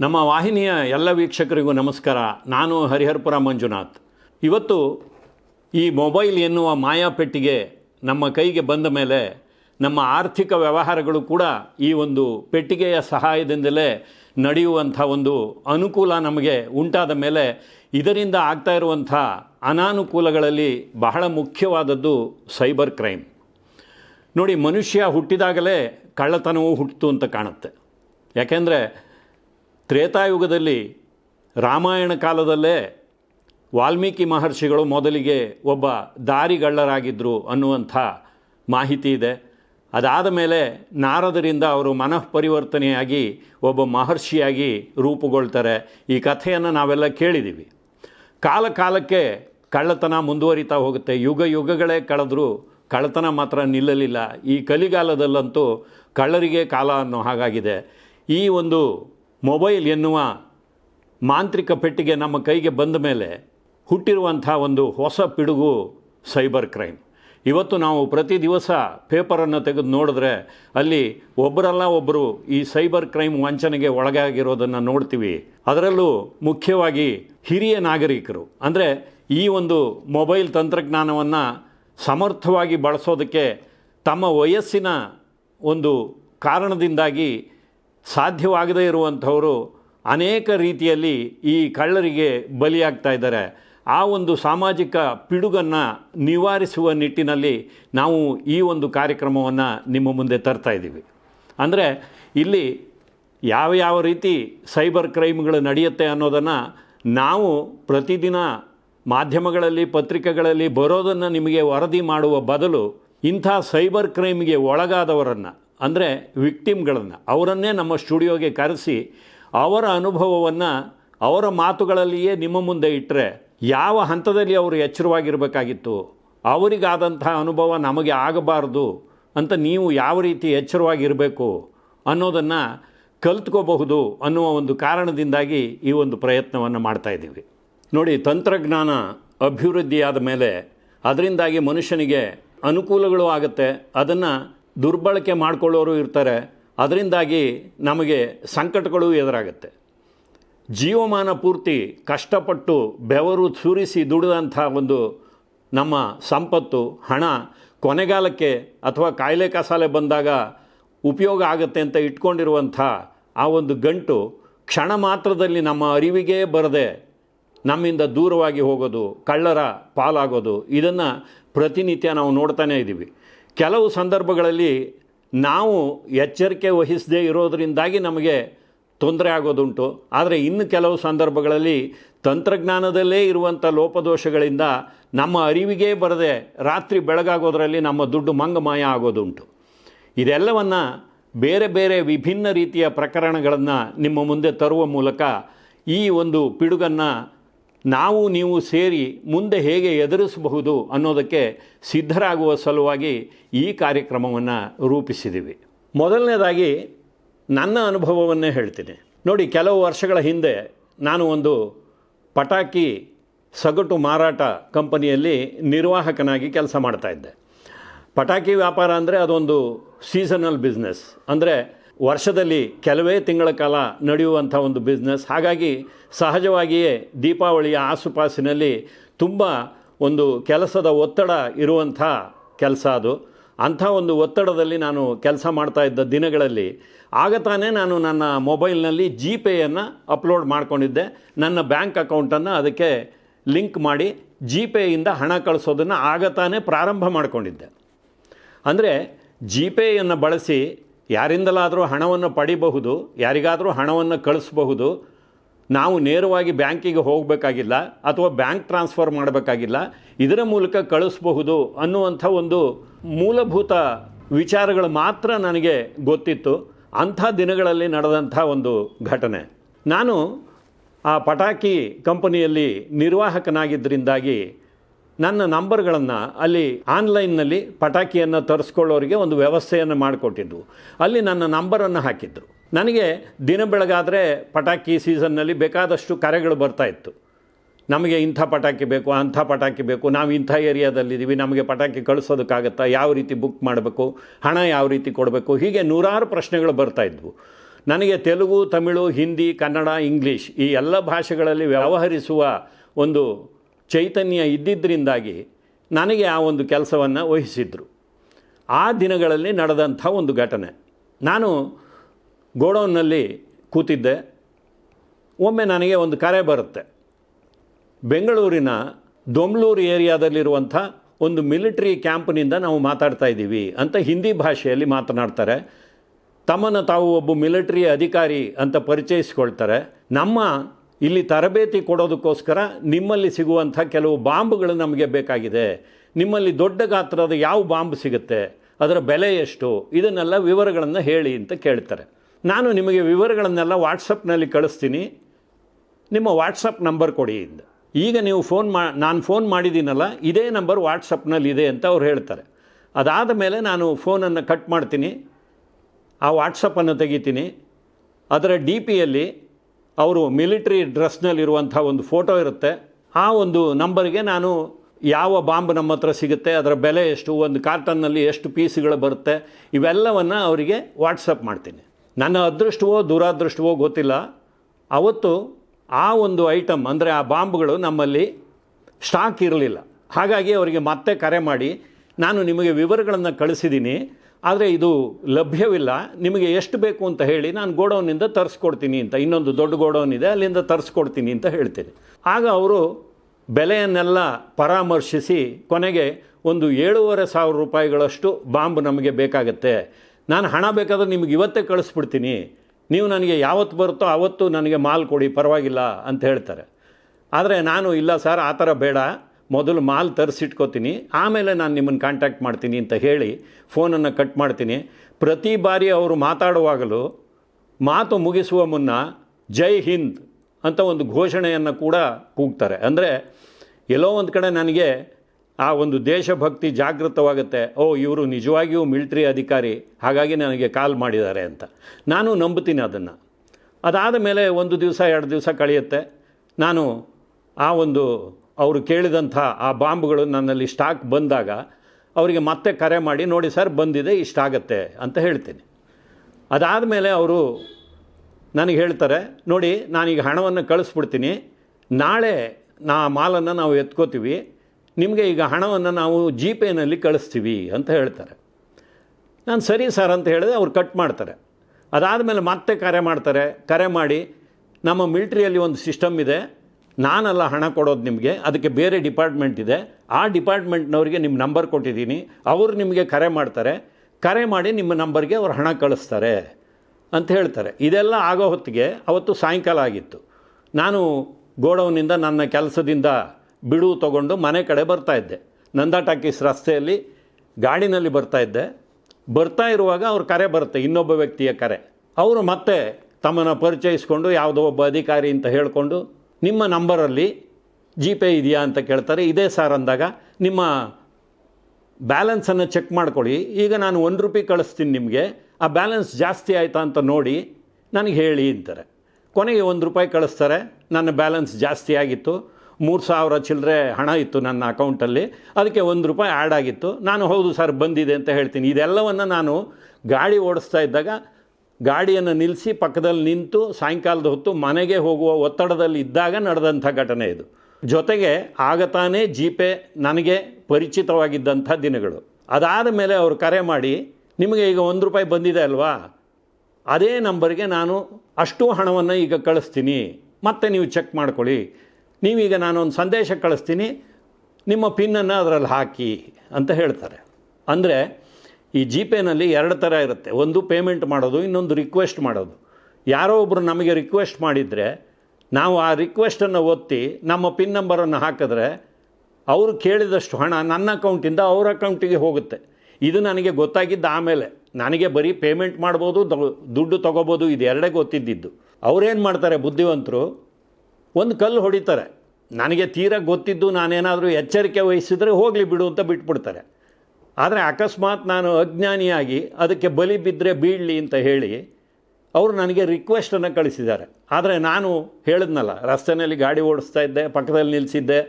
ನಮ್ಮ ವಾಹಿನಿಯ ಎಲ್ಲ ವೀಕ್ಷಕರಿಗೂ ನಮಸ್ಕಾರ. ನಾನು ಹರಿಹರಪುರ ಮಂಜುನಾಥ್. ಇವತ್ತು ಈ ಮೊಬೈಲ್ ಎನ್ನುವ ಮಾಯಾಪೆಟ್ಟಿಗೆ ನಮ್ಮ ಕೈಗೆ ಬಂದ ಮೇಲೆ ನಮ್ಮ ಆರ್ಥಿಕ ವ್ಯವಹಾರಗಳು ಕೂಡ ಈ ಒಂದು ಪೆಟ್ಟಿಗೆಯ ಸಹಾಯದಿಂದಲೇ ನಡೆಯುವಂಥ ಒಂದು ಅನುಕೂಲ ನಮಗೆ ಉಂಟಾದ ಮೇಲೆ ಇದರಿಂದ ಆಗ್ತಾ ಇರುವಂಥ ಅನಾನುಕೂಲಗಳಲ್ಲಿ ಬಹಳ ಮುಖ್ಯವಾದದ್ದು ಸೈಬರ್ ಕ್ರೈಮ್. ನೋಡಿ, ಮನುಷ್ಯ ಹುಟ್ಟಿದಾಗಲೇ ಕಳ್ಳತನವೂ ಹುಟ್ಟಿತು ಅಂತ ಕಾಣುತ್ತೆ. ಯಾಕೆಂದರೆ ತ್ರೇತಾಯುಗದಲ್ಲಿ ರಾಮಾಯಣ ಕಾಲದಲ್ಲೇ ವಾಲ್ಮೀಕಿ ಮಹರ್ಷಿಗಳು ಮೊದಲಿಗೆ ಒಬ್ಬ ದಾರಿಗಳ್ಳರಾಗಿದ್ದರು ಅನ್ನುವಂಥ ಮಾಹಿತಿ ಇದೆ. ಅದಾದ ಮೇಲೆ ನಾರದರಿಂದ ಅವರು ಮನಃಪರಿವರ್ತನೆಯಾಗಿ ಒಬ್ಬ ಮಹರ್ಷಿಯಾಗಿ ರೂಪುಗೊಳ್ತಾರೆ. ಈ ಕಥೆಯನ್ನು ನಾವೆಲ್ಲ ಕೇಳಿದ್ದೀವಿ. ಕಾಲ ಕಾಲಕ್ಕೆ ಕಳ್ಳತನ ಮುಂದುವರಿತಾ ಹೋಗುತ್ತೆ. ಯುಗ ಯುಗಗಳೇ ಕಳೆದರೂ ಕಳ್ಳತನ ಮಾತ್ರ ನಿಲ್ಲಲಿಲ್ಲ. ಈ ಕಲಿಗಾಲದಲ್ಲಂತೂ ಕಳ್ಳರಿಗೆ ಕಾಲ ಅನ್ನೋ ಹಾಗಾಗಿದೆ. ಈ ಒಂದು ಮೊಬೈಲ್ ಎನ್ನುವ ಮಾಂತ್ರಿಕ ಪೆಟ್ಟಿಗೆ ನಮ್ಮ ಕೈಗೆ ಬಂದ ಮೇಲೆ ಹುಟ್ಟಿರುವಂಥ ಒಂದು ಹೊಸ ಪಿಡುಗು ಸೈಬರ್ ಕ್ರೈಮ್. ಇವತ್ತು ನಾವು ಪ್ರತಿ ದಿವಸ ಪೇಪರನ್ನು ತೆಗೆದು ನೋಡಿದ್ರೆ ಅಲ್ಲಿ ಒಬ್ಬರಲ್ಲ ಒಬ್ಬರು ಈ ಸೈಬರ್ ಕ್ರೈಮ್ ವಂಚನೆಗೆ ಒಳಗಾಗಿರೋದನ್ನು ನೋಡ್ತೀವಿ. ಅದರಲ್ಲೂ ಮುಖ್ಯವಾಗಿ ಹಿರಿಯ ನಾಗರಿಕರು. ಅಂದರೆ ಈ ಒಂದು ಮೊಬೈಲ್ ತಂತ್ರಜ್ಞಾನವನ್ನು ಸಮರ್ಥವಾಗಿ ಬಳಸೋದಕ್ಕೆ ತಮ್ಮ ವಯಸ್ಸಿನ ಒಂದು ಕಾರಣದಿಂದಾಗಿ ಸಾಧ್ಯವಾಗದೇ ಇರುವಂಥವರು ಅನೇಕ ರೀತಿಯಲ್ಲಿ ಈ ಕಳ್ಳರಿಗೆ ಬಲಿಯಾಗ್ತಾ ಇದ್ದಾರೆ. ಆ ಒಂದು ಸಾಮಾಜಿಕ ಪಿಡುಗನ್ನು ನಿವಾರಿಸುವ ನಿಟ್ಟಿನಲ್ಲಿ ನಾವು ಈ ಒಂದು ಕಾರ್ಯಕ್ರಮವನ್ನು ನಿಮ್ಮ ಮುಂದೆ ತರ್ತಾ ಇದ್ದೀವಿ. ಅಂದರೆ ಇಲ್ಲಿ ಯಾವ ಯಾವ ರೀತಿ ಸೈಬರ್ ಕ್ರೈಮ್ಗಳು ನಡೆಯುತ್ತೆ ಅನ್ನೋದನ್ನು ನಾವು ಪ್ರತಿದಿನ ಮಾಧ್ಯಮಗಳಲ್ಲಿ, ಪತ್ರಿಕೆಗಳಲ್ಲಿ ಬರೋದನ್ನು ನಿಮಗೆ ವರದಿ ಮಾಡುವ ಬದಲು ಇಂಥ ಸೈಬರ್ ಕ್ರೈಮ್ಗೆ ಒಳಗಾದವರನ್ನು ಅಂದರೆ ವಿಕ್ಟಿಮ್ಗಳನ್ನು, ಅವರನ್ನೇ ನಮ್ಮ ಸ್ಟುಡಿಯೋಗೆ ಕರೆಸಿ ಅವರ ಅನುಭವವನ್ನು ಅವರ ಮಾತುಗಳಲ್ಲಿಯೇ ನಿಮ್ಮ ಮುಂದೆ ಇಟ್ಟರೆ ಯಾವ ಹಂತದಲ್ಲಿ ಅವರು ಎಚ್ಚರವಾಗಿರಬೇಕಾಗಿತ್ತು ಅವರಿಗಾದಂತಹ ಅನುಭವ ನಮಗೆ ಆಗಬಾರ್ದು ಅಂತ ನೀವು ಯಾವ ರೀತಿ ಎಚ್ಚರವಾಗಿರಬೇಕು ಅನ್ನೋದನ್ನು ಕಲ್ತ್ಕೋಬಹುದು ಅನ್ನುವ ಒಂದು ಕಾರಣದಿಂದಾಗಿ ಈ ಒಂದು ಪ್ರಯತ್ನವನ್ನು ಮಾಡ್ತಾ ಇದ್ದೀವಿ. ನೋಡಿ, ತಂತ್ರಜ್ಞಾನ ಅಭಿವೃದ್ಧಿಯಾದ ಮೇಲೆ ಅದರಿಂದಾಗಿ ಮನುಷ್ಯನಿಗೆ ಅನುಕೂಲಗಳು ಆಗುತ್ತೆ. ಅದನ್ನು ದುರ್ಬಳಕೆ ಮಾಡಿಕೊಳ್ಳೋರು ಇರ್ತಾರೆ. ಅದರಿಂದಾಗಿ ನಮಗೆ ಸಂಕಟಗಳು ಎದುರಾಗುತ್ತೆ. ಜೀವಮಾನ ಪೂರ್ತಿ ಕಷ್ಟಪಟ್ಟು ಬೆವರು ಸುರಿಸಿ ದುಡಿದಂಥ ಒಂದು ನಮ್ಮ ಸಂಪತ್ತು, ಹಣ ಕೊನೆಗಾಲಕ್ಕೆ ಅಥವಾ ಕಾಯಿಲೆ ಕಸಾಲೆ ಬಂದಾಗ ಉಪಯೋಗ ಆಗುತ್ತೆ ಅಂತ ಇಟ್ಕೊಂಡಿರುವಂಥ ಆ ಒಂದು ಗಂಟು ಕ್ಷಣ ಮಾತ್ರದಲ್ಲಿ ನಮ್ಮ ಅರಿವಿಗೇ ಬರದೆ ನಮ್ಮಿಂದ ದೂರವಾಗಿ ಹೋಗೋದು, ಕಳ್ಳರ ಪಾಲಾಗೋದು, ಇದನ್ನು ಪ್ರತಿನಿತ್ಯ ನಾವು ನೋಡ್ತಾನೇ ಇದ್ದೀವಿ ಕೆಲವು ಸಂದರ್ಭಗಳಲ್ಲಿ ನಾವು ಎಚ್ಚರಿಕೆ ವಹಿಸದೇ ಇರೋದರಿಂದಾಗಿ ನಮಗೆ ತೊಂದರೆ ಆಗೋದುಂಟು. ಆದರೆ ಇನ್ನು ಕೆಲವು ಸಂದರ್ಭಗಳಲ್ಲಿ ತಂತ್ರಜ್ಞಾನದಲ್ಲೇ ಇರುವಂಥ ಲೋಪದೋಷಗಳಿಂದ ನಮ್ಮ ಅರಿವಿಗೆ ಬರದೆ ರಾತ್ರಿ ಬೆಳಗಾಗೋದರಲ್ಲಿ ನಮ್ಮ ದುಡ್ಡು ಮಂಗಮಾಯ ಆಗೋದುಂಟು. ಇದೆಲ್ಲವನ್ನು ಬೇರೆ ಬೇರೆ ವಿಭಿನ್ನ ರೀತಿಯ ಪ್ರಕರಣಗಳನ್ನು ನಿಮ್ಮ ಮುಂದೆ ತರುವ ಮೂಲಕ ಈ ಒಂದು ಪಿಡುಗನ್ನು ನಾವು ನೀವು ಸೇರಿ ಮುಂದೆ ಹೇಗೆ ಎದುರಿಸಬಹುದು ಅನ್ನೋದಕ್ಕೆ ಸಿದ್ಧರಾಗುವ ಸಲುವಾಗಿ ಈ ಕಾರ್ಯಕ್ರಮವನ್ನು ರೂಪಿಸಿದ್ದೀವಿ ಮೊದಲನೇದಾಗಿ ನನ್ನ ಅನುಭವವನ್ನೇ ಹೇಳ್ತೀನಿ. ನೋಡಿ, ಕೆಲವು ವರ್ಷಗಳ ಹಿಂದೆ ನಾನು ಒಂದು ಪಟಾಕಿ ಸಗಟು ಮಾರಾಟ ಕಂಪನಿಯಲ್ಲಿ ನಿರ್ವಾಹಕನಾಗಿ ಕೆಲಸ ಮಾಡ್ತಾಯಿದ್ದೆ ಪಟಾಕಿ ವ್ಯಾಪಾರ ಅಂದರೆ ಅದೊಂದು ಸೀಸನಲ್ ಬಿಸ್ನೆಸ್ ಅಂದರೆ ವರ್ಷದಲ್ಲಿ ಕೆಲವೇ ತಿಂಗಳ ಕಾಲ ನಡೆಯುವಂಥ ಒಂದು ಬಿಸ್ನೆಸ್ ಹಾಗಾಗಿ ಸಹಜವಾಗಿಯೇ ದೀಪಾವಳಿಯ ಆಸುಪಾಸಿನಲ್ಲಿ ತುಂಬ ಒಂದು ಕೆಲಸದ ಒತ್ತಡ ಇರುವಂಥ ಕೆಲಸ ಅದು. ಅಂಥ ಒಂದು ಒತ್ತಡದಲ್ಲಿ ನಾನು ಕೆಲಸ ಮಾಡ್ತಾ ಇದ್ದ ದಿನಗಳಲ್ಲಿ ಆಗ ತಾನೇ ನಾನು ನನ್ನ ಮೊಬೈಲ್ನಲ್ಲಿ ಜಿ ಪೇಯನ್ನು ಅಪ್ಲೋಡ್ ಮಾಡ್ಕೊಂಡಿದ್ದೆ. ನನ್ನ ಬ್ಯಾಂಕ್ ಅಕೌಂಟನ್ನು ಅದಕ್ಕೆ ಲಿಂಕ್ ಮಾಡಿ ಜಿಪೇಯಿಂದ ಹಣ ಕಳಿಸೋದನ್ನು ಆಗ ತಾನೇ ಪ್ರಾರಂಭ ಮಾಡಿಕೊಂಡಿದ್ದೆ. ಅಂದರೆ ಜಿಪೇಯನ್ನು ಬಳಸಿ ಯಾರಿಂದಲಾದರೂ ಹಣವನ್ನು ಪಡಿಬಹುದು, ಯಾರಿಗಾದರೂ ಹಣವನ್ನು ಕಳಿಸಬಹುದು, ನಾವು ನೇರವಾಗಿ ಬ್ಯಾಂಕಿಗೆ ಹೋಗಬೇಕಾಗಿಲ್ಲ ಅಥವಾ ಬ್ಯಾಂಕ್ ಟ್ರಾನ್ಸ್ಫರ್ ಮಾಡಬೇಕಾಗಿಲ್ಲ, ಇದರ ಮೂಲಕ ಕಳಿಸಬಹುದು ಅನ್ನುವಂಥ ಒಂದು ಮೂಲಭೂತ ವಿಚಾರಗಳು ಮಾತ್ರ ನನಗೆ ಗೊತ್ತಿತ್ತು. ಅಂಥ ದಿನಗಳಲ್ಲಿ ನಡೆದಂಥ ಒಂದು ಘಟನೆ. ನಾನು ಆ ಪಟಾಕಿ ಕಂಪನಿಯಲ್ಲಿ ನಿರ್ವಾಹಕನಾಗಿದ್ದರಿಂದಾಗಿ ನನ್ನ ನಂಬರ್ಗಳನ್ನು ಅಲ್ಲಿ ಆನ್ಲೈನ್ನಲ್ಲಿ ಪಟಾಕಿಯನ್ನು ತರಿಸ್ಕೊಳ್ಳೋರಿಗೆ ಒಂದು ವ್ಯವಸ್ಥೆಯನ್ನು ಮಾಡಿಕೊಟ್ಟಿದ್ದವು ಅಲ್ಲಿ ನನ್ನ ನಂಬರನ್ನು ಹಾಕಿದ್ದರು ನನಗೆ ದಿನ ಬೆಳಗಾದರೆ ಪಟಾಕಿ ಸೀಸನ್ನಲ್ಲಿ ಬೇಕಾದಷ್ಟು ಕರೆಗಳು ಬರ್ತಾಯಿತ್ತು ನಮಗೆ ಇಂಥ ಪಟಾಕಿ ಬೇಕು, ಅಂಥ ಪಟಾಕಿ ಬೇಕು, ನಾವು ಇಂಥ ಏರಿಯಾದಲ್ಲಿದ್ದೀವಿ, ನಮಗೆ ಪಟಾಕಿ ಕಳಿಸೋದಕ್ಕಾಗತ್ತಾ, ಯಾವ ರೀತಿ ಬುಕ್ ಮಾಡಬೇಕು, ಹಣ ಯಾವ ರೀತಿ ಕೊಡಬೇಕು, ಹೀಗೆ ನೂರಾರು ಪ್ರಶ್ನೆಗಳು ಬರ್ತಾ ಇದ್ವು. ನನಗೆ ತೆಲುಗು, ತಮಿಳು, ಹಿಂದಿ, ಕನ್ನಡ, ಇಂಗ್ಲೀಷ್ ಈ ಎಲ್ಲ ಭಾಷೆಗಳಲ್ಲಿ ವ್ಯವಹರಿಸುವ ಒಂದು ಚೈತನ್ಯ ಇದ್ದಿದ್ದರಿಂದಾಗಿ ನನಗೆ ಆ ಒಂದು ಕೆಲಸವನ್ನು ವಹಿಸಿದ್ರು. ಆ ದಿನಗಳಲ್ಲಿ ನಡೆದಂಥ ಒಂದು ಘಟನೆ. ನಾನು ಗೋಡೌನ್ನಲ್ಲಿ ಕೂತಿದ್ದೆ. ಒಮ್ಮೆ ನನಗೆ ಒಂದು ಕರೆ ಬರುತ್ತೆ. ಬೆಂಗಳೂರಿನ ದೊಮ್ಲೂರು ಏರಿಯಾದಲ್ಲಿರುವಂಥ ಒಂದು ಮಿಲಿಟ್ರಿ ಕ್ಯಾಂಪ್ನಿಂದ ನಾವು ಮಾತಾಡ್ತಾ ಇದ್ದೀವಿ ಅಂತ ಹಿಂದಿ ಭಾಷೆಯಲ್ಲಿ ಮಾತನಾಡ್ತಾರೆ. ತಮ್ಮನ್ನು ತಾವು ಒಬ್ಬ ಮಿಲಿಟ್ರಿ ಅಧಿಕಾರಿ ಅಂತ ಪರಿಚಯಿಸ್ಕೊಳ್ತಾರೆ. ನಮ್ಮ ಇಲ್ಲಿ ತರಬೇತಿ ಕೊಡೋದಕ್ಕೋಸ್ಕರ ನಿಮ್ಮಲ್ಲಿ ಸಿಗುವಂಥ ಕೆಲವು ಬಾಂಬ್ಗಳು ನಮಗೆ ಬೇಕಾಗಿದೆ. ನಿಮ್ಮಲ್ಲಿ ದೊಡ್ಡ ಗಾತ್ರದ ಯಾವ ಬಾಂಬ್ ಸಿಗುತ್ತೆ? ಅದರ ಬೆಲೆ ಎಷ್ಟು? ಇದನ್ನೆಲ್ಲ ವಿವರಗಳನ್ನು ಹೇಳಿ ಅಂತ ಕೇಳ್ತಾರೆ. ನಾನು ನಿಮಗೆ ವಿವರಗಳನ್ನೆಲ್ಲ ವಾಟ್ಸಪ್ನಲ್ಲಿ ಕಳಿಸ್ತೀನಿ. ನಿಮ್ಮ ವಾಟ್ಸಪ್ ನಂಬರ್ ಕೊಡಿ ಇಂದ. ಈಗ ನೀವು ಫೋನ್ ಮಾ, ನಾನು ಫೋನ್ ಮಾಡಿದ್ದೀನಲ್ಲ, ಇದೇ ನಂಬರ್ ವಾಟ್ಸಪ್ನಲ್ಲಿ ಇದೆ ಅಂತ ಅವ್ರು ಹೇಳ್ತಾರೆ. ಅದಾದ ಮೇಲೆ ನಾನು ಫೋನನ್ನು ಕಟ್ ಮಾಡ್ತೀನಿ. ಆ ವಾಟ್ಸಪ್ಪನ್ನು ತೆಗಿತೀನಿ. ಅದರ ಡಿ ಪಿಯಲ್ಲಿ ಅವರು ಮಿಲಿಟ್ರಿ ಡ್ರೆಸ್ನಲ್ಲಿರುವಂಥ ಒಂದು ಫೋಟೋ ಇರುತ್ತೆ. ಆ ಒಂದು ನಂಬರ್ಗೆ ನಾನು ಯಾವ ಬಾಂಬ್ ನಮ್ಮ ಹತ್ರ ಸಿಗುತ್ತೆ, ಅದರ ಬೆಲೆ ಎಷ್ಟು, ಒಂದು ಕಾರ್ಟನ್ನಲ್ಲಿ ಎಷ್ಟು ಪೀಸ್ಗಳು ಬರುತ್ತೆ, ಇವೆಲ್ಲವನ್ನು ಅವರಿಗೆ ವಾಟ್ಸಪ್ ಮಾಡ್ತೀನಿ. ನನ್ನ ಅದೃಷ್ಟವೋ, ದುರಾದೃಷ್ಟವೋ ಗೊತ್ತಿಲ್ಲ. ಅವತ್ತು ಆ ಒಂದು ಐಟಮ್, ಅಂದರೆ ಆ ಬಾಂಬ್ಗಳು ನಮ್ಮಲ್ಲಿ ಸ್ಟಾಕ್ ಇರಲಿಲ್ಲ. ಹಾಗಾಗಿ ಅವರಿಗೆ ಮತ್ತೆ ಕರೆ ಮಾಡಿ, ನಾನು ನಿಮಗೆ ವಿವರಗಳನ್ನು ಕಳಿಸಿದ್ದೀನಿ. ಆದರೆ ಇದು ಲಭ್ಯವಿಲ್ಲ. ನಿಮಗೆ ಎಷ್ಟು ಬೇಕು ಅಂತ ಹೇಳಿ ನಾನು ಗೋಡೌನಿಂದ ತರಿಸ್ಕೊಡ್ತೀನಿ ಅಂತ, ಇನ್ನೊಂದು ದೊಡ್ಡ ಗೋಡೌನ್ ಇದೆ ಅಲ್ಲಿಂದ ತರಿಸ್ಕೊಡ್ತೀನಿ ಅಂತ ಹೇಳ್ತೀನಿ. ಆಗ ಅವರು ಬೆಲೆಯನ್ನೆಲ್ಲ ಪರಾಮರ್ಶಿಸಿ ಕೊನೆಗೆ ಒಂದು ಏಳೂವರೆ ಸಾವಿರ ರೂಪಾಯಿಗಳಷ್ಟು ಬಾಂಬ್ ನಮಗೆ ಬೇಕಾಗತ್ತೆ. ನಾನು ಹಣ ಬೇಕಾದ್ರೆ ನಿಮಗೆ ಇವತ್ತೇ ಕಳಿಸ್ಬಿಡ್ತೀನಿ. ನೀವು ನನಗೆ ಯಾವತ್ತು ಬರುತ್ತೋ ಆವತ್ತು ನನಗೆ ಮಾಲ್ ಕೊಡಿ, ಪರವಾಗಿಲ್ಲ ಅಂತ ಹೇಳ್ತಾರೆ. ಆದರೆ ನಾನು ಇಲ್ಲ ಸರ್, ಆ ಥರ ಬೇಡ. ಮೊದಲು ಮಾಲ್ ತರಿಸಿಟ್ಕೋತೀನಿ, ಆಮೇಲೆ ನಾನು ನಿಮ್ಮನ್ನು ಕಾಂಟ್ಯಾಕ್ಟ್ ಮಾಡ್ತೀನಿ ಅಂತ ಹೇಳಿ ಫೋನನ್ನು ಕಟ್ ಮಾಡ್ತೀನಿ. ಪ್ರತಿ ಬಾರಿ ಅವರು ಮಾತಾಡುವಾಗಲೂ ಮಾತು ಮುಗಿಸುವ ಮುನ್ನ ಜೈ ಹಿಂದ್ ಅಂತ ಒಂದು ಘೋಷಣೆಯನ್ನು ಕೂಡ ಕೂಗ್ತಾರೆ. ಅಂದರೆ ಎಲ್ಲೋ ಒಂದು ಕಡೆ ನನಗೆ ಆ ಒಂದು ದೇಶಭಕ್ತಿ ಜಾಗೃತವಾಗುತ್ತೆ. ಓ, ಇವರು ನಿಜವಾಗಿಯೂ ಮಿಲ್ಟ್ರಿ ಅಧಿಕಾರಿ, ಹಾಗಾಗಿ ನನಗೆ ಕಾಲ್ ಮಾಡಿದ್ದಾರೆ ಅಂತ. ನಾನು ನಂಬುತ್ತೀನಿ ಅದನ್ನು. ಅದಾದ ಮೇಲೆ ಒಂದು ದಿವಸ, ಎರಡು ದಿವಸ ಕಳೆಯುತ್ತೆ. ನಾನು ಆ ಒಂದು ಅವರು ಕೇಳಿದಂಥ ಆ ಬಾಂಬ್ಗಳು ನನ್ನಲ್ಲಿ ಸ್ಟಾಕ್ ಬಂದಾಗ ಅವರಿಗೆ ಮತ್ತೆ ಕರೆ ಮಾಡಿ, ನೋಡಿ ಸರ್, ಬಂದಿದೆ, ಇಷ್ಟಾಗತ್ತೆ ಅಂತ ಹೇಳ್ತೀನಿ. ಅದಾದ ಮೇಲೆ ಅವರು ನನಗೆ ಹೇಳ್ತಾರೆ, ನೋಡಿ, ನಾನೀಗ ಹಣವನ್ನು ಕಳಿಸ್ಬಿಡ್ತೀನಿ. ನಾಳೆ ನಾ ಮಾಲನ್ನು ನಾವು ಎತ್ಕೋತೀವಿ. ನಿಮಗೆ ಈಗ ಹಣವನ್ನು ನಾವು ಜಿಪೇನಲ್ಲಿ ಕಳಿಸ್ತೀವಿ ಅಂತ ಹೇಳ್ತಾರೆ. ನಾನು, ಸರಿ ಸರ್ ಅಂತ ಹೇಳಿದೆ ಅವ್ರು ಕಟ್ ಮಾಡ್ತಾರೆ. ಅದಾದಮೇಲೆ ಮತ್ತೆ ಕರೆ ಮಾಡ್ತಾರೆ. ಕರೆ ಮಾಡಿ, ನಮ್ಮ ಮಿಲ್ಟ್ರಿಯಲ್ಲಿ ಒಂದು ಸಿಸ್ಟಮ್ ಇದೆ. ನಾನಲ್ಲ ಹಣ ಕೊಡೋದು ನಿಮಗೆ, ಅದಕ್ಕೆ ಬೇರೆ ಡಿಪಾರ್ಟ್ಮೆಂಟ್ ಇದೆ. ಆ ಡಿಪಾರ್ಟ್ಮೆಂಟ್ನವರಿಗೆ ನಿಮ್ಮ ನಂಬರ್ ಕೊಟ್ಟಿದ್ದೀನಿ. ಅವರು ನಿಮಗೆ ಕರೆ ಮಾಡ್ತಾರೆ. ಕರೆ ಮಾಡಿ ನಿಮ್ಮ ನಂಬರ್ಗೆ ಅವ್ರು ಹಣ ಕಳಿಸ್ತಾರೆ ಅಂತ ಹೇಳ್ತಾರೆ. ಇದೆಲ್ಲ ಆಗೋ ಹೊತ್ತಿಗೆ ಅವತ್ತು ಸಾಯಂಕಾಲ ಆಗಿತ್ತು. ನಾನು ಗೋಡೌನಿಂದ ನನ್ನ ಕೆಲಸದಿಂದ ಬಿಡುವು ತಗೊಂಡು ಮನೆ ಕಡೆ ಬರ್ತಾ ಇದ್ದೆ. ನಂದಾ ಟಾಕೀಸ್ ರಸ್ತೆಯಲ್ಲಿ ಗಾಡಿನಲ್ಲಿ ಬರ್ತಾ ಇದ್ದೆ. ಬರ್ತಾ ಇರುವಾಗ ಅವ್ರ ಕರೆ ಬರುತ್ತೆ, ಇನ್ನೊಬ್ಬ ವ್ಯಕ್ತಿಯ ಕರೆ. ಅವರು ಮತ್ತೆ ತಮ್ಮನ್ನು ಪರಿಚಯಿಸ್ಕೊಂಡು ಯಾವುದೋ ಒಬ್ಬ ಅಧಿಕಾರಿ ಅಂತ ಹೇಳಿಕೊಂಡು ನಿಮ್ಮ ನಂಬರಲ್ಲಿ ಜಿ ಪೇ ಇದೆಯಾ ಅಂತ ಕೇಳ್ತಾರೆ. ಇದೇ ಸರ್ ಅಂದಾಗ ನಿಮ್ಮ ಬ್ಯಾಲೆನ್ಸನ್ನು ಚೆಕ್ ಮಾಡ್ಕೊಳ್ಳಿ. ಈಗ ನಾನು ಒಂದು ರೂಪಾಯಿ ಕಳಿಸ್ತೀನಿ ನಿಮಗೆ. ಆ ಬ್ಯಾಲೆನ್ಸ್ ಜಾಸ್ತಿ ಆಯಿತಾ ಅಂತ ನೋಡಿ ನನಗೆ ಹೇಳಿ ಅಂತಾರೆ. ಕೊನೆಗೆ ಒಂದು ರೂಪಾಯಿ ಕಳಿಸ್ತಾರೆ. ನನ್ನ ಬ್ಯಾಲೆನ್ಸ್ ಜಾಸ್ತಿ ಆಗಿತ್ತು. ಮೂರು ಸಾವಿರ ಚಿಲ್ಲರೆ ಹಣ ಇತ್ತು ನನ್ನ ಅಕೌಂಟಲ್ಲಿ ಅದಕ್ಕೆ ಒಂದು ರೂಪಾಯಿ ಆ್ಯಡ್ ಆಗಿತ್ತು. ನಾನು ಹೌದು ಸರ್ ಬಂದಿದೆ ಅಂತ ಹೇಳ್ತೀನಿ. ಇದೆಲ್ಲವನ್ನು ನಾನು ಗಾಡಿ ಓಡಿಸ್ತಾ ಇದ್ದಾಗ ಗಾಡಿಯನ್ನು ನಿಲ್ಲಿಸಿ ಪಕ್ಕದಲ್ಲಿ ನಿಂತು ಸಾಯಂಕಾಲದ ಹೊತ್ತು ಮನೆಗೆ ಹೋಗುವ ಒತ್ತಡದಲ್ಲಿ ಇದ್ದಾಗ ನಡೆದಂಥ ಘಟನೆ ಇದು. ಜೊತೆಗೆ ಆಗ ತಾನೇ ಜಿ ಪೇ ನನಗೆ ಪರಿಚಿತವಾಗಿದ್ದಂಥ ದಿನಗಳು. ಅದಾದ ಮೇಲೆ ಅವರು ಕರೆ ಮಾಡಿ, ನಿಮಗೆ ಈಗ ಒಂದು ರೂಪಾಯಿ ಬಂದಿದೆ ಅಲ್ವಾ? ಅದೇ ನಂಬರ್ಗೆ ನಾನು ಅಷ್ಟು ಹಣವನ್ನು ಈಗ ಕಳಿಸ್ತೀನಿ. ಮತ್ತೆ ನೀವು ಚೆಕ್ ಮಾಡ್ಕೊಳ್ಳಿ. ನೀವೀಗ ನಾನೊಂದು ಸಂದೇಶ ಕಳಿಸ್ತೀನಿ. ನಿಮ್ಮ ಪಿನ್ನನ್ನು ಅದರಲ್ಲಿ ಹಾಕಿ, ಅಂತ ಹೇಳ್ತಾರೆ. ಅಂದರೆ ಈ ಜಿಪೇನಲ್ಲಿ ಎರಡು ಥರ ಇರುತ್ತೆ. ಒಂದು ಪೇಮೆಂಟ್ ಮಾಡೋದು, ಇನ್ನೊಂದು ರಿಕ್ವೆಸ್ಟ್ ಮಾಡೋದು. ಯಾರೋ ಒಬ್ಬರು ನಮಗೆ ರಿಕ್ವೆಸ್ಟ್ ಮಾಡಿದರೆ, ನಾವು ಆ ರಿಕ್ವೆಸ್ಟನ್ನು ಒತ್ತಿ ನಮ್ಮ ಪಿನ್ ನಂಬರನ್ನು ಹಾಕಿದ್ರೆ, ಅವರು ಕೇಳಿದಷ್ಟು ಹಣ ನನ್ನ ಅಕೌಂಟಿಂದ ಅವ್ರ ಅಕೌಂಟಿಗೆ ಹೋಗುತ್ತೆ. ಇದು ನನಗೆ ಗೊತ್ತಾಗಿದ್ದು ಆಮೇಲೆ, ನನಗೆ ಬರೀ ಪೇಮೆಂಟ್ ಮಾಡ್ಬೋದು ದುಡ್ಡು ತೊಗೋಬೋದು, ಇದು ಎರಡೇ ಗೊತ್ತಿದ್ದಿದ್ದು. ಅವ್ರೇನು ಮಾಡ್ತಾರೆ ಬುದ್ಧಿವಂತರು? ಒಂದು ಕಲ್ಲು ಹೊಡಿತಾರೆ. ನನಗೆ ತೀರಾ ಗೊತ್ತಿದ್ದು ನಾನೇನಾದರೂ ಎಚ್ಚರಿಕೆ ವಹಿಸಿದರೆ ಹೋಗಲಿ ಬಿಡು ಅಂತ ಬಿಟ್ಬಿಡ್ತಾರೆ. ಆದರೆ ಅಕಸ್ಮಾತ್ ನಾನು ಅಜ್ಞಾನಿಯಾಗಿ ಅದಕ್ಕೆ ಬಲಿ ಬಿದ್ದರೆ ಬೀಳಲಿ ಅಂತ ಹೇಳಿ ಅವರು ನನಗೆ ರಿಕ್ವೆಸ್ಟನ್ನು ಕಳಿಸಿದ್ದಾರೆ. ಆದರೆ ನಾನು ಹೇಳಿದ್ನಲ್ಲ ರಸ್ತೆಯಲ್ಲಿ ಗಾಡಿ ಓಡಿಸ್ತಾ ಇದ್ದೆ, ಪಕ್ಕದಲ್ಲಿ ನಿಲ್ಲಿಸಿದ್ದೆ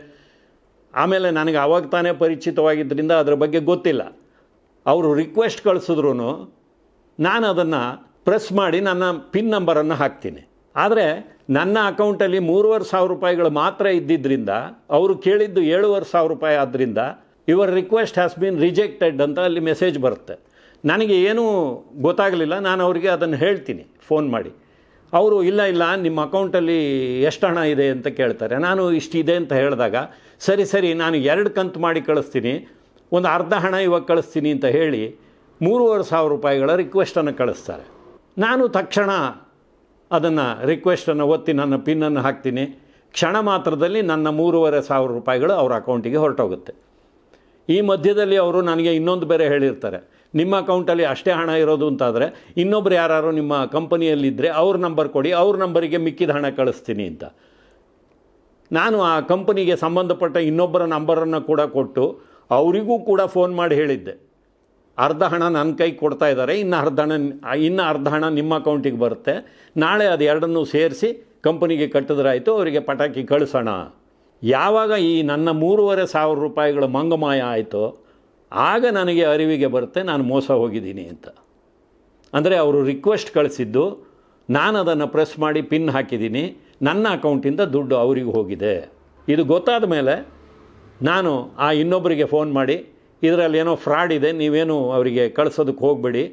ಆಮೇಲೆ ನನಗೆ ಅವಾಗ ತಾನೇ ಪರಿಚಿತವಾಗಿದ್ದರಿಂದ ಅದರ ಬಗ್ಗೆ ಗೊತ್ತಿಲ್ಲ. ಅವರು ರಿಕ್ವೆಸ್ಟ್ ಕಳಿಸಿದ್ರು ನಾನು ಅದನ್ನು ಪ್ರೆಸ್ ಮಾಡಿ ನನ್ನ ಪಿನ್ ನಂಬರನ್ನು ಹಾಕ್ತೀನಿ. ಆದರೆ ನನ್ನ ಅಕೌಂಟಲ್ಲಿ ಮೂರುವರೆ ಸಾವಿರ ರೂಪಾಯಿಗಳು ಮಾತ್ರ ಇದ್ದಿದ್ದರಿಂದ ಅವರು ಕೇಳಿದ್ದು ಏಳುವರೆ ಸಾವಿರ ರೂಪಾಯಿ ಆದ್ದರಿಂದ your request has been rejected ಅಂತ ಅಲ್ಲಿ ಮೆಸೇಜ್ ಬರುತ್ತೆ. ನನಗೆ ಏನೂ ಗೊತ್ತಾಗಲಿಲ್ಲ, ನಾನು ಅವರಿಗೆ ಅದನ್ನು ಹೇಳ್ತೀನಿ, ಫೋನ್ ಮಾಡಿ. ಅವರು, ಇಲ್ಲ ಇಲ್ಲ, ನಿಮ್ಮ ಅಕೌಂಟಲ್ಲಿ ಎಷ್ಟು ಹಣ ಇದೆ ಅಂತ ಕೇಳ್ತಾರೆ. ನಾನು ಇಷ್ಟಿದೆ ಅಂತ ಹೇಳಿದಾಗ, ಸರಿ ಸರಿ, ನಾನು ಎರಡು ಕಂತು ಮಾಡಿ ಕಳಿಸ್ತೀನಿ, ಒಂದು ಅರ್ಧ ಹಣ ಇವಾಗ ಕಳಿಸ್ತೀನಿ ಅಂತ ಹೇಳಿ ಮೂರುವರೆ ಸಾವಿರ ರೂಪಾಯಿಗಳ ರಿಕ್ವೆಸ್ಟನ್ನು ಕಳಿಸ್ತಾರೆ. ನಾನು ತಕ್ಷಣ ಅದನ್ನು ರಿಕ್ವೆಸ್ಟನ್ನು ಒತ್ತಿ ನನ್ನ ಪಿನ್ನನ್ನು ಹಾಕ್ತೀನಿ. ಕ್ಷಣ ಮಾತ್ರದಲ್ಲಿ ನನ್ನ ಮೂರುವರೆ ಸಾವಿರ ರೂಪಾಯಿಗಳು ಅವರ ಅಕೌಂಟಿಗೆ ಹೊರಟೋಗುತ್ತೆ. ಈ ಮಧ್ಯದಲ್ಲಿ ಅವರು ನನಗೆ ಇನ್ನೊಂದು ಬೇರೆ ಹೇಳಿರ್ತಾರೆ. ನಿಮ್ಮ ಅಕೌಂಟಲ್ಲಿ ಅಷ್ಟೇ ಹಣ ಇರೋದು ಅಂತಾದರೆ, ಇನ್ನೊಬ್ರು ಯಾರು ನಿಮ್ಮ ಕಂಪನಿಯಲ್ಲಿದ್ದರೆ ಅವ್ರ ನಂಬರ್ ಕೊಡಿ, ಅವ್ರ ನಂಬರಿಗೆ ಮಿಕ್ಕಿದ ಹಣ ಕಳಿಸ್ತೀನಿ ಅಂತ. ನಾನು ಆ ಕಂಪನಿಗೆ ಸಂಬಂಧಪಟ್ಟ ಇನ್ನೊಬ್ಬರ ನಂಬರನ್ನು ಕೂಡ ಕೊಟ್ಟು ಅವರಿಗೂ ಕೂಡ ಫೋನ್ ಮಾಡಿ ಹೇಳಿದ್ದೆ. ಅರ್ಧ ಹಣ ನನ್ನ ಕೈಗೆ ಕೊಡ್ತಾ ಇದ್ದಾರೆ, ಇನ್ನು ಅರ್ಧ ಹಣ ಇನ್ನು ಅರ್ಧ ಹಣ ನಿಮ್ಮ ಅಕೌಂಟಿಗೆ ಬರುತ್ತೆ. ನಾಳೆ ಅದು ಎರಡನ್ನೂ ಸೇರಿಸಿ ಕಂಪನಿಗೆ ಕಟ್ಟಿದ್ರಾಯಿತು, ಅವರಿಗೆ ಪಟಾಕಿ ಕಳಿಸೋಣ. ಯಾವಾಗ ಈ ನನ್ನ ಮೂರುವರೆ ಸಾವಿರ ರೂಪಾಯಿಗಳ ಮಂಗಮಾಯ ಆಯಿತೋ ಆಗ ನನಗೆ ಅರಿವಿಗೆ ಬರುತ್ತೆ, ನಾನು ಮೋಸ ಹೋಗಿದ್ದೀನಿ ಅಂತ. ಅಂದರೆ ಅವರು ರಿಕ್ವೆಸ್ಟ್ ಕಳಿಸಿದ್ದು, ನಾನು ಅದನ್ನು ಪ್ರೆಸ್ ಮಾಡಿ ಪಿನ್ ಹಾಕಿದ್ದೀನಿ, ನನ್ನ ಅಕೌಂಟಿಂದ ದುಡ್ಡು ಅವರಿಗೆ ಹೋಗಿದೆ. ಇದು ಗೊತ್ತಾದ ಮೇಲೆ ನಾನು ಆ ಇನ್ನೊಬ್ಬರಿಗೆ ಫೋನ್ ಮಾಡಿ, ಇದರಲ್ಲಿ ಏನೋ ಫ್ರಾಡ್ ಇದೆ, ನೀವೇನು ಅವರಿಗೆ ಕಳಿಸೋದಕ್ಕೆ ಹೋಗಬೇಡಿ,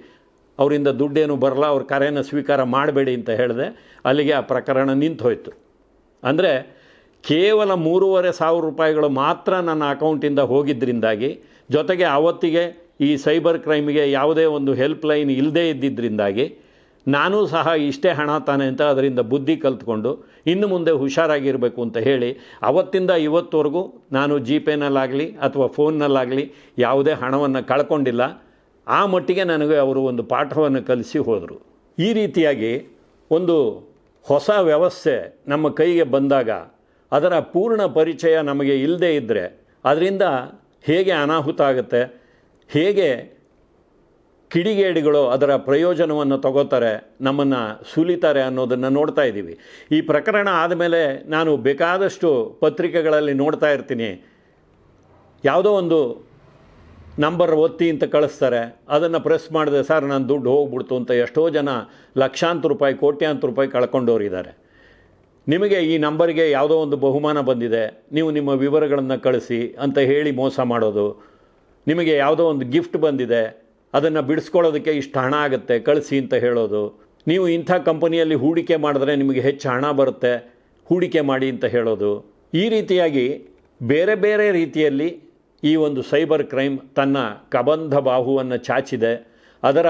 ಅವರಿಂದ ದುಡ್ಡೇನು ಬರಲ್ಲ, ಅವ್ರ ಕರೆಯನ್ನು ಸ್ವೀಕಾರ ಮಾಡಬೇಡಿ ಅಂತ ಹೇಳಿದೆ. ಅಲ್ಲಿಗೆ ಆ ಪ್ರಕರಣ ನಿಂತು ಹೋಯಿತು ಅಂದರೆ ಕೇವಲ ಮೂರುವರೆ ಸಾವಿರ ರೂಪಾಯಿಗಳು ಮಾತ್ರ ನನ್ನ ಅಕೌಂಟಿಂದ ಹೋಗಿದ್ದರಿಂದಾಗಿ ಜೊತೆಗೆ ಆವತ್ತಿಗೆ ಈ ಸೈಬರ್ ಕ್ರೈಮ್ಗೆ ಯಾವುದೇ ಒಂದು ಹೆಲ್ಪ್ ಲೈನ್ ಇಲ್ಲದೇ ಇದ್ದಿದ್ದರಿಂದಾಗಿ ನಾನೂ ಸಹ ಇಷ್ಟೇ ಹಣ ತಾನೆ ಅಂತ ಅದರಿಂದ ಬುದ್ಧಿ ಕಲ್ತ್ಕೊಂಡು ಇನ್ನು ಮುಂದೆ ಹುಷಾರಾಗಿರಬೇಕು ಅಂತ ಹೇಳಿ, ಅವತ್ತಿಂದ ಇವತ್ತವರೆಗೂ ನಾನು ಜಿ ಪೇನಲ್ಲಾಗಲಿ ಅಥವಾ ಫೋನ್ನಲ್ಲಾಗಲಿ ಯಾವುದೇ ಹಣವನ್ನು ಕಳ್ಕೊಂಡಿಲ್ಲ. ಆ ಮಟ್ಟಿಗೆ ನನಗೆ ಅವರು ಒಂದು ಪಾಠವನ್ನು ಕಲಿಸಿ ಹೋದರು. ಈ ರೀತಿಯಾಗಿ ಒಂದು ಹೊಸ ವ್ಯವಸ್ಥೆ ನಮ್ಮ ಕೈಗೆ ಬಂದಾಗ ಅದರ ಪೂರ್ಣ ಪರಿಚಯ ನಮಗೆ ಇಲ್ಲದೇ ಇದ್ದರೆ ಅದರಿಂದ ಹೇಗೆ ಅನಾಹುತ ಆಗುತ್ತೆ, ಹೇಗೆ ಕಿಡಿಗೇಡಿಗಳು ಅದರ ಪ್ರಯೋಜನವನ್ನು ತಗೋತಾರೆ, ನಮ್ಮನ್ನು ಸುಲಿತಾರೆ ಅನ್ನೋದನ್ನು ನೋಡ್ತಾ ಇದ್ದೀವಿ. ಈ ಪ್ರಕರಣ ಆದಮೇಲೆ ನಾನು ಬೇಕಾದಷ್ಟು ಪತ್ರಿಕೆಗಳಲ್ಲಿ ನೋಡ್ತಾ ಇರ್ತೀನಿ. ಯಾವುದೋ ಒಂದು ನಂಬರ್ ಒತ್ತಿ ಅಂತ ಕಳಿಸ್ತಾರೆ, ಅದನ್ನು ಪ್ರೆಸ್ ಮಾಡಿದೆ ಸರ್, ನಾನು ದುಡ್ಡು ಹೋಗ್ಬಿಡ್ತು ಅಂತ ಎಷ್ಟೋ ಜನ ಲಕ್ಷಾಂತರ ರೂಪಾಯಿ, ಕೋಟ್ಯಾಂತರ ರೂಪಾಯಿ ಕಳ್ಕೊಂಡವರಿದ್ದಾರೆ. ನಿಮಗೆ ಈ ನಂಬರ್ಗೆ ಯಾವುದೋ ಒಂದು ಬಹುಮಾನ ಬಂದಿದೆ, ನೀವು ನಿಮ್ಮ ವಿವರಗಳನ್ನು ಕಳಿಸಿ ಅಂತ ಹೇಳಿ ಮೋಸ ಮಾಡೋದು. ನಿಮಗೆ ಯಾವುದೋ ಒಂದು ಗಿಫ್ಟ್ ಬಂದಿದೆ, ಅದನ್ನು ಬಿಡಿಸ್ಕೊಳ್ಳೋದಕ್ಕೆ ಇಷ್ಟು ಹಣ ಆಗುತ್ತೆ, ಕಳಿಸಿ ಅಂತ ಹೇಳೋದು. ನೀವು ಇಂಥ ಕಂಪನಿಯಲ್ಲಿ ಹೂಡಿಕೆ ಮಾಡಿದ್ರೆ ನಿಮಗೆ ಹೆಚ್ಚು ಹಣ ಬರುತ್ತೆ, ಹೂಡಿಕೆ ಮಾಡಿ ಅಂತ ಹೇಳೋದು. ಈ ರೀತಿಯಾಗಿ ಬೇರೆ ಬೇರೆ ರೀತಿಯಲ್ಲಿ ಈ ಒಂದು ಸೈಬರ್ ಕ್ರೈಮ್ ತನ್ನ ಕಬಂಧ ಬಾಹುವನ್ನು ಚಾಚಿದೆ. ಅದರ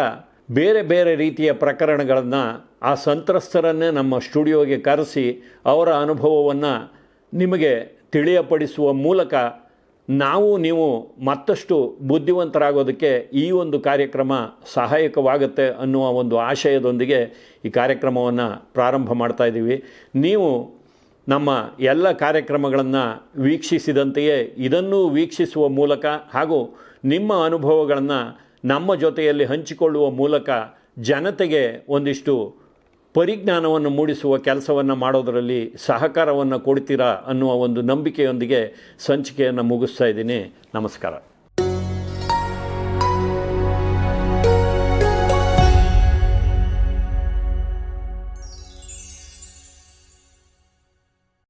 ಬೇರೆ ಬೇರೆ ರೀತಿಯ ಪ್ರಕರಣಗಳನ್ನು ಆ ಸಂತ್ರಸ್ತರನ್ನೇ ನಮ್ಮ ಸ್ಟುಡಿಯೋಗೆ ಕರೆಸಿ ಅವರ ಅನುಭವವನ್ನು ನಿಮಗೆ ತಿಳಿಯಪಡಿಸುವ ಮೂಲಕ ನಾವು ನೀವು ಮತ್ತಷ್ಟು ಬುದ್ಧಿವಂತರಾಗೋದಕ್ಕೆ ಈ ಒಂದು ಕಾರ್ಯಕ್ರಮ ಸಹಾಯಕವಾಗುತ್ತೆ ಅನ್ನುವ ಒಂದು ಆಶಯದೊಂದಿಗೆ ಈ ಕಾರ್ಯಕ್ರಮವನ್ನು ಪ್ರಾರಂಭ ಮಾಡ್ತಾ ಇದ್ದೀವಿ. ನೀವು ನಮ್ಮ ಎಲ್ಲ ಕಾರ್ಯಕ್ರಮಗಳನ್ನು ವೀಕ್ಷಿಸಿದಂತೆಯೇ ಇದನ್ನು ವೀಕ್ಷಿಸುವ ಮೂಲಕ ಹಾಗೂ ನಿಮ್ಮ ಅನುಭವಗಳನ್ನು ನಮ್ಮ ಜೊತೆಯಲ್ಲಿ ಹಂಚಿಕೊಳ್ಳುವ ಮೂಲಕ ಜನತೆಗೆ ಒಂದಿಷ್ಟು ಪರಿಜ್ಞಾನವನ್ನು ಮೂಡಿಸುವ ಕೆಲಸವನ್ನು ಮಾಡೋದರಲ್ಲಿ ಸಹಕಾರವನ್ನು ಕೊಡ್ತೀರಾ ಅನ್ನುವ ಒಂದು ನಂಬಿಕೆಯೊಂದಿಗೆ ಸಂಚಿಕೆಯನ್ನು ಮುಗಿಸ್ತಾ ಇದ್ದೀನಿ. ನಮಸ್ಕಾರ.